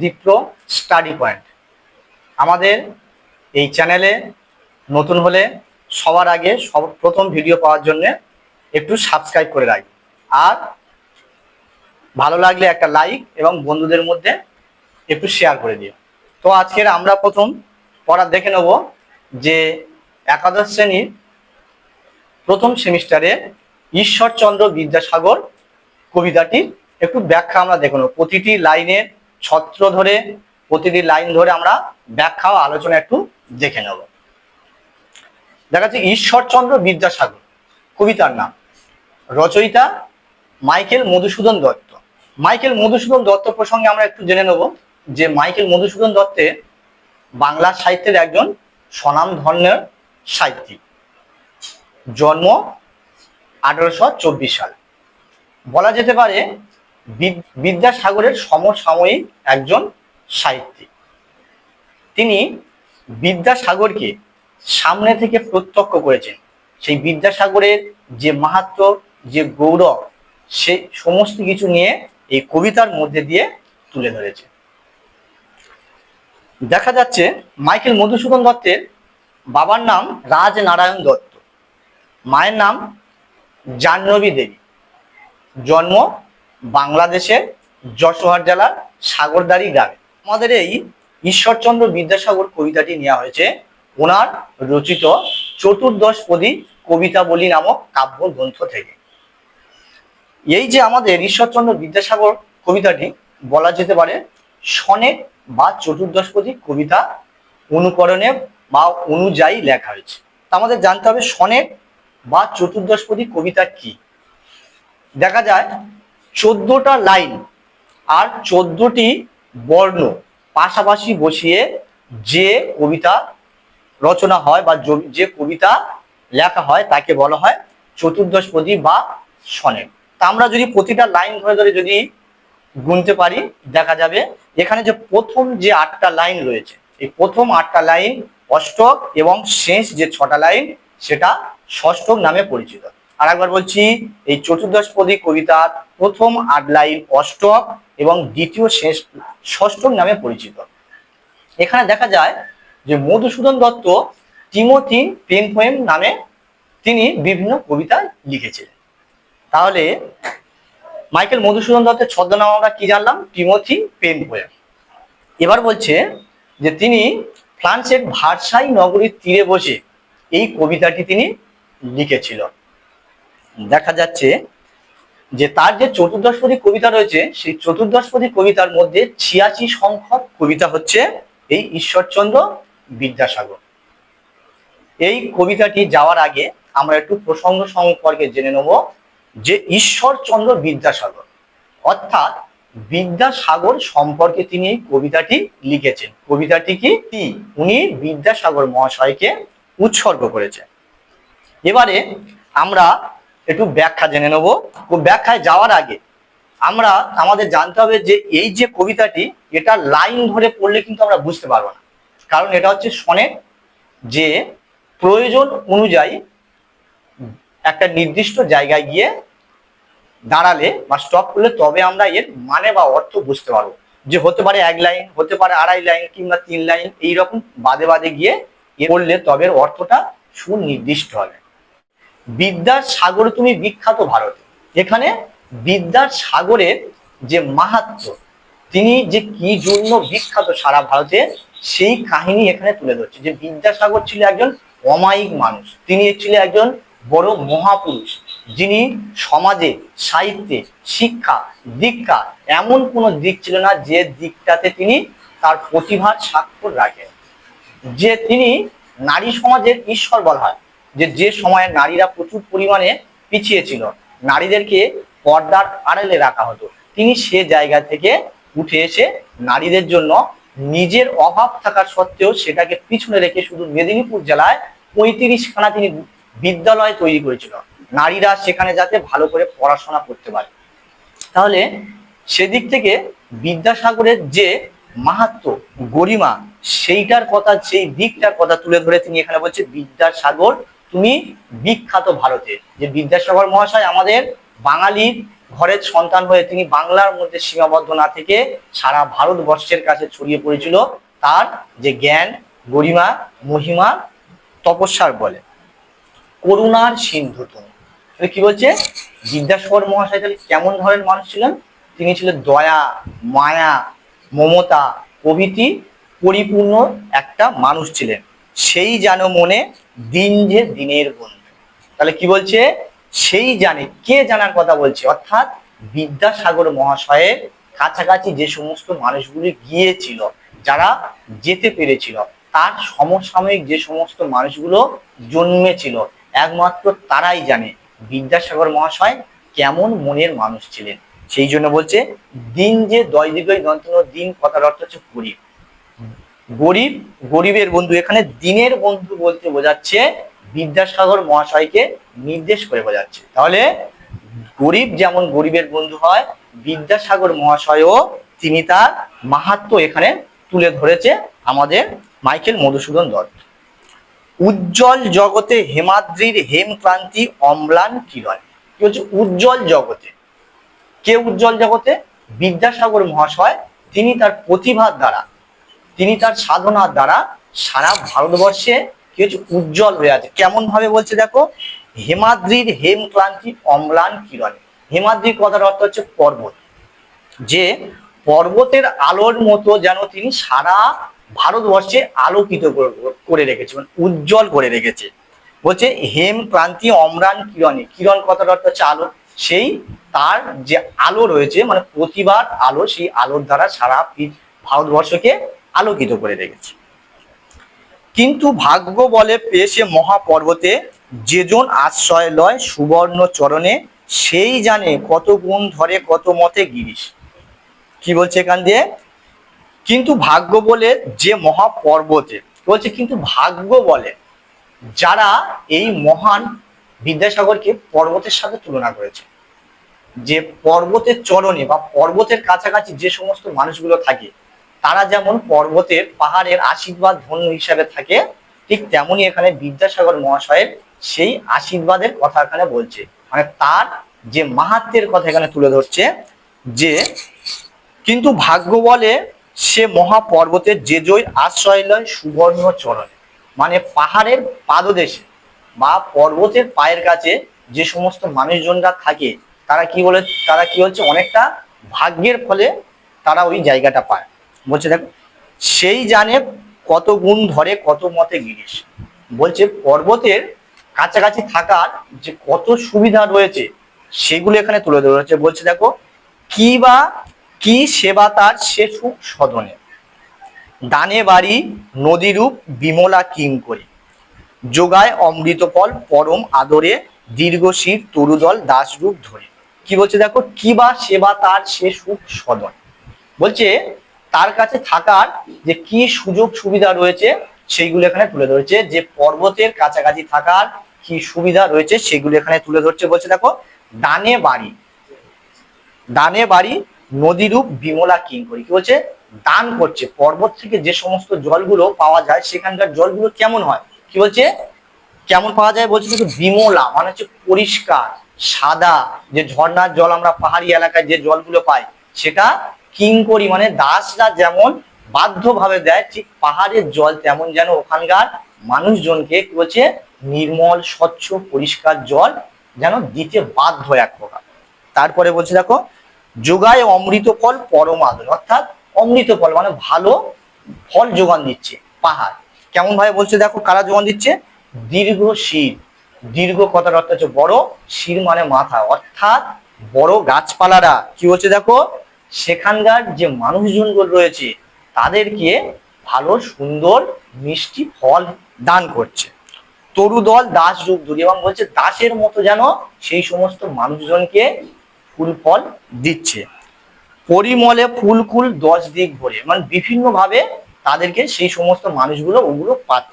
Dipra study point আমাদের এই চ্যানেলে নতুন হলে সবার আগে সব প্রথম ভিডিও পাওয়ার জন্য একটু সাবস্ক্রাইব করে রাখি। আর ভালো লাগলে একটা লাইক এবং বন্ধুদের মধ্যে একটু শেয়ার করে দিও। তো আজকের আমরা প্রথম পড়া দেখে নেব যে একাদশ শ্রেণির প্রথম সেমিস্টারে ঈশ্বরচন্দ্র বিদ্যাসাগর কবিতাটির একটু ব্যাখ্যা আমরা দেখে নেব। প্রতিটি লাইনের ছত্র ধরে, প্রতিটি লাইন ধরে আমরা ব্যাখ্যা ও আলোচনা একটু দেখে নেব। দেখা যাচ্ছে ঈশ্বরচন্দ্র বিদ্যাসাগর, কবিতার নাম। রচয়িতা মাইকেল মধুসূদন দত্ত। মাইকেল মধুসূদন দত্ত প্রসঙ্গে আমরা একটু জেনে নেব যে মাইকেল মধুসূদন দত্তে বাংলা সাহিত্যের একজন স্বনামধন্য সাহিত্যিক। জন্ম আঠারোশো চব্বিশ সাল। বলা যেতে পারে বিদ্যাসাগরের সমসাময়িক একজন সাহিত্যিক। তিনি বিদ্যাসাগরকে সামনে থেকে প্রত্যক্ষ করেছেন। সেই বিদ্যাসাগরের যে মাহাত্ম, যে গৌরব, সে সমস্ত কিছু নিয়ে এই কবিতার মধ্যে দিয়ে তুলে ধরেছে। দেখা যাচ্ছে মাইকেল মধুসূদন দত্তের বাবার নাম রাজনারায়ণ দত্ত। মায়ের নাম জাহ্নবী দেবী। জন্ম বাংলাদেশের যশোহার জেলার সাগরদারি গ্রামে। আমাদের এই ঈশ্বরচন্দ্র বিদ্যাসাগর কবিতাটি নেওয়া হয়েছে। ওনার রচিত চতুর্দশ চতুর্দশপদী কবিতাবলী নামক কাব্য গ্রন্থ থেকে। এই যে আমাদের ঈশ্বরচন্দ্র বিদ্যাসাগর কবিতাটি বলা যেতে পারে, সনেট বা চতুর্দশপদী কবিতা অনুকরণে বা অনুযায়ী লেখা হয়েছে। আমাদের জানতে হবে সনেট বা চতুর্দশপদী কবিতা কি? দেখা যায় চোদ্দটা লাইন আর চোদ্দটি বর্ণ পাশাপাশি বসিয়ে যে কবিতা রচনা হয় বা যে কবিতা লেখা হয় তাকে বলা হয় চতুর্দশপদী বা সনেট। তা আমরা যদি প্রতিটা লাইন ধরে ধরে যদি গুনতে পারি, দেখা যাবে এখানে যে প্রথম যে আটটা লাইন রয়েছে, এই প্রথম আটটা লাইন অষ্টক এবং শেষ যে ছটা লাইন সেটা ষষ্ঠক নামে পরিচিত। আর একবার বলছি, এই চতুর্দশপদী কবিতার প্রথম আট অষ্টক এবং দ্বিতীয় শেষ ষষ্ঠক নামে পরিচিত। এখানে দেখা যায় যে Madhusudan Dutt Timothy pen poem নামে তিনি বিভিন্ন কবিতা লিখেছিলেন তাহলে মাইকেল মধুসূদন দত্তের ছদ্মনাম আমরা কি জানলাম? টিমোথি পেন পোয়েম এবার বলছে যে তিনি ফ্রান্সের ভারসাই নগরীর তীরে বসে এই কবিতাটি তিনি লিখেছিল। দেখা যাচ্ছে যে তার যে চতুর্দশপদী কবিতা রয়েছে সেই চতুর্দশপদী কবিতার মধ্যে ছিয়াশি সংখ্যক কবিতা হচ্ছে এই ঈশ্বরচন্দ্র বিদ্যাসাগর। এই কবিতাটি যাওয়ার আগে আমরা একটু প্রসঙ্গ সম্পর্কে জেনে নেব যে ঈশ্বরচন্দ্র বিদ্যাসাগর অর্থাৎ বিদ্যাসাগর সম্পর্কে তিনি এই কবিতাটি লিখেছেন। কবিতাটি কি? উনি বিদ্যাসাগর মহাশয়কে উৎসর্গ করেছেন। এবারে আমরা একটু ব্যাখ্যা জেনে নেব। ও ব্যাখ্যায় যাওয়ার আগে আমরা, আমাদের জানতে হবে যে এই যে কবিতাটি, এটা লাইন ধরে পড়লে কিন্তু আমরা বুঝতে পারব না। কারণ এটা হচ্ছে সনেট যে প্রয়োজন অনুযায়ী একটা নির্দিষ্ট জায়গায় গিয়ে দাঁড়ালে বা স্টপ করলে তবে আমরা এর মানে বা অর্থ বুঝতে পারব। যে হতে পারে এক লাইন, হতে পারে আড়াই লাইন কিংবা তিন লাইন, এইরকম বাদে বাদে গিয়ে এ করলে তবে অর্থটা সুনির্দিষ্ট হবে। বিদ্যার সাগরে তুমি বিখ্যাত ভারতে। এখানে বিদ্যার সাগরের যে মাহাত্ম, তিনি যে কি জন্য বিখ্যাত সারা ভারতে, সেই কাহিনী এখানে তুলে ধরছে। যে বিদ্যাসাগর ছিল একজন অমায়িক মানুষ, তিনি ছিলেন একজন বড় মহাপুরুষ, যিনি সমাজে, সাহিত্যে, শিক্ষা, দীক্ষা, এমন কোনো দিক ছিল না যে দিকটাতে তিনি তার প্রতিভার স্বাক্ষর রাখেন। যে তিনি নারী সমাজের ঈশ্বর বলা হয়। যে যে সময়ে নারীরা প্রচুর পরিমাণে পিছিয়ে ছিল নারীদেরকে পর্দার আড়ালে রাখা হতো। তিনি সে জায়গা থেকে উঠে এসে নারীদের জন্য নিজের অভাব থাকা সত্ত্বেও সেটাকে পিছনে রেখে শুধু মেদিনীপুর জেলায় পঁয়ত্রিশখানা তিনি বিদ্যালয় তৈরি করেছিল। নারীরা সেখানে যাতে ভালো করে পড়াশোনা করতে পারে। তাহলে সেদিক থেকে বিদ্যাসাগরের যে মাহাত্ম, গরিমা, সেইটার কথা, সেই দিকটার কথা তুলে ধরে তিনি এখানে বলছে বিদ্যাসাগর তুমি বিখ্যাত ভারতে, যে বিদ্যাসাগর মহাশয় আমাদের বাঙালির ঘরের সন্তান হয়ে তিনি বাংলার মধ্যে সীমাবদ্ধ না থেকে সারা ভারতবর্ষের কাছে ছড়িয়ে পড়েছিল, তার যে জ্ঞান, গরিমা, মহিমা, তপস্যার বলে। করুণার সিন্ধু তুমি। কি বলছে? বিদ্যাসাগর মহাশয় তাহলে কেমন ধরনের মানুষ ছিলেন? তিনি ছিলেন দয়া, মায়া, মমতা প্রভৃতি পরিপূর্ণ একটা মানুষ ছিলেন। সেই যেন মনে দিন যে দিনের বন্ধু তাহলে কি বলছে? সেই জানে। কে জানার কথা বলছে? অর্থাৎ বিদ্যাসাগর মহাশয়ের কাছাকাছি যে সমস্ত মানুষগুলি গিয়েছিল, যারা যেতে পেরেছিল, তার সমসাময়িক যে সমস্ত মানুষগুলো জন্মেছিল, একমাত্র তারাই জানে বিদ্যাসাগর মহাশয় কেমন মনের মানুষ ছিলেন। সেই জন্য বলছে, দিন যে দয় দিগই দন্তন, দিন কথার অর্থ হচ্ছে গরিব গরিব, গরিবের বন্ধু। এখানে দিনের বন্ধু বলতে বোঝাচ্ছে বিদ্যাসাগর মহাশয়কে নির্দেশ করে বোঝাচ্ছে। তাহলে গরিব যেমন গরিবের বন্ধু হয়, বিদ্যাসাগর মহাশয়ও তিনি তার মাহাত্ম এখানে তুলে ধরেছে আমাদের মাইকেল মধুসূদন দত্ত। উজ্জ্বল জগতে হেমাদ্রির হেমক্রান্তি অম্লান কিরণ। কি হচ্ছে? উজ্জ্বল জগতে। কে উজ্জ্বল জগতে? বিদ্যাসাগর মহাশয়। তিনি তার প্রতিভার দ্বারা। তিনি তার সাধনার দ্বারা সারা ভারতবর্ষে কি হচ্ছে উজ্জ্বল হয়ে আছে। কেমন ভাবে বলছে দেখো? হেমাদ্রির হেম ক্লান্তি অম্লান কিরণ। হেমাদ্রির কথার অর্থ হচ্ছে পর্বত। যে পর্বতের আলোর মতো যেন তিনি সারা ভারতবর্ষে আলোকিত করে- করে রেখেছে মানে উজ্জ্বল করে রেখেছে। বলছে হেম ক্রান্তি অমরান কিরণে। কিরণ কথার অর্থ হচ্ছে আলো। সেই তার যে আলো রয়েছে মানে প্রতিবার আলো, সেই আলোর দ্বারা সারা ভারতবর্ষকে আলোকিত করে রেখেছে। কিন্তু ভাগ্য বলে পেয়েছে মহাপর্বতে যেজন আশ্রয় লয় সুবর্ণ চরণে, সেই জানে কত গুণ ধরে কত মতে গিরিশ। কি বলছে এখান দিয়ে? কিন্তু ভাগ্য বলে যে মহাপর্বতে, বলছে কিন্তু ভাগ্য বলে যারা এই মহান বিদ্যাসাগরকে পর্বতের সাথে তুলনা করেছে। যে পর্বতের চরণে বা পর্বতের কাছাকাছি যে সমস্ত মানুষগুলো থাকে তারা যেমন পর্বতের পাহাড়ের আশীর্বাদ ধন্য হিসাবে থাকে, ঠিক তেমনি এখানে বিদ্যাসাগর মহাশয়ের সেই আশীর্বাদের কথা এখানে বলছে। মানে তার যে মাহাত্মের কথা এখানে তুলে ধরছে যে, কিন্তু ভাগ্য বলে সে মহাপর্বতের যে জয় আশ্রয় লয় সুবর্ণ চরণে। মানে পাহাড়ের পাদদেশে বা পর্বতের পায়ের কাছে যে সমস্ত মানুষজনরা থাকে, তারা কি বলে, তারা কি হচ্ছে অনেকটা ভাগ্যের ফলে তারা ওই জায়গাটা পায়। বলছে, দেখো, সেই জানে কত গুণ ধরে কত মতে গিরিশ। বলছে, পর্বতের কাছাকাছি থাকার যে কত সুবিধা রয়েছে, সেগুলো এখানে তুলে ধরা। হচ্ছে, বলছে, দেখো, কি বা, কি সেবা তার সে সুখ সদনে দানে বাড়ি নদীরূপ বিমলা কিং করে। যোগায় অমৃত ফল পরম আদরে, দীর্ঘশির, তরুদল দাসরূপ ধরে। কি বলছে, দেখো, কি বা সেবা তার সে সুখ সদন বলছে তার কাছে থাকার যে কি সুযোগ সুবিধা রয়েছে সেইগুলো এখানে তুলে ধরেছে। যে পর্বতের কাছাকাছি থাকার কি সুবিধা রয়েছে সেগুলো এখানে তুলে ধরছে বলছে দেখো দানে বাড়ি। দানে বাড়ি, নদীরূপ বিমলা কিং করি কি বলছে? দান করছে। পর্বত থেকে যে সমস্ত জলগুলো পাওয়া যায়, সেখানকার জলগুলো কেমন হয়? কি বলছে? কেমন পাওয়া যায় বলছে দেখো বিমলা মানে হচ্ছে পরিষ্কার, সাদা, যে ঝর্ণার জল আমরা পাহাড়ি এলাকায় যে জলগুলো পাই, সেটা কিঙ্করি মানে দাসরা যেমন বাধ্যভাবে দেয়, ঠিক পাহাড়ের জল তেমন যেন ওখানকার মানুষজনকে কি বলছে নির্মল, স্বচ্ছ, পরিষ্কার জল যেন দিতে বাধ্য এক প্রকার। তারপরে বলছে দেখো, যোগায় অমৃত ফল পরম আদর অর্থাৎ অমৃত ফল মানে ভালো ফল যোগান দিচ্ছে পাহাড়। কেমন ভাবে বলছে দেখো, কারা যোগান দিচ্ছে? দীর্ঘ শির। দীর্ঘ কথার অর্থ হচ্ছে বড়, শির মানে মাথা, অর্থাৎ বড় গাছপালারা। কি হচ্ছে দেখো? সেখানকার যে মানুষজনগুলো রয়েছে, তাদেরকে ভালো, সুন্দর, মিষ্টি ফল দান করছে। তরুদল দাস যুগ ধরি এবং বলছে, দাসের মতো যেন সেই সমস্ত মানুষজনকে ফুল ফল দিচ্ছে। পরিমলে ফুল ফুলকুল দশ দিক ভরে মানে বিভিন্ন ভাবে তাদেরকে সেই সমস্ত মানুষগুলো ওগুলো পাচ্ছে।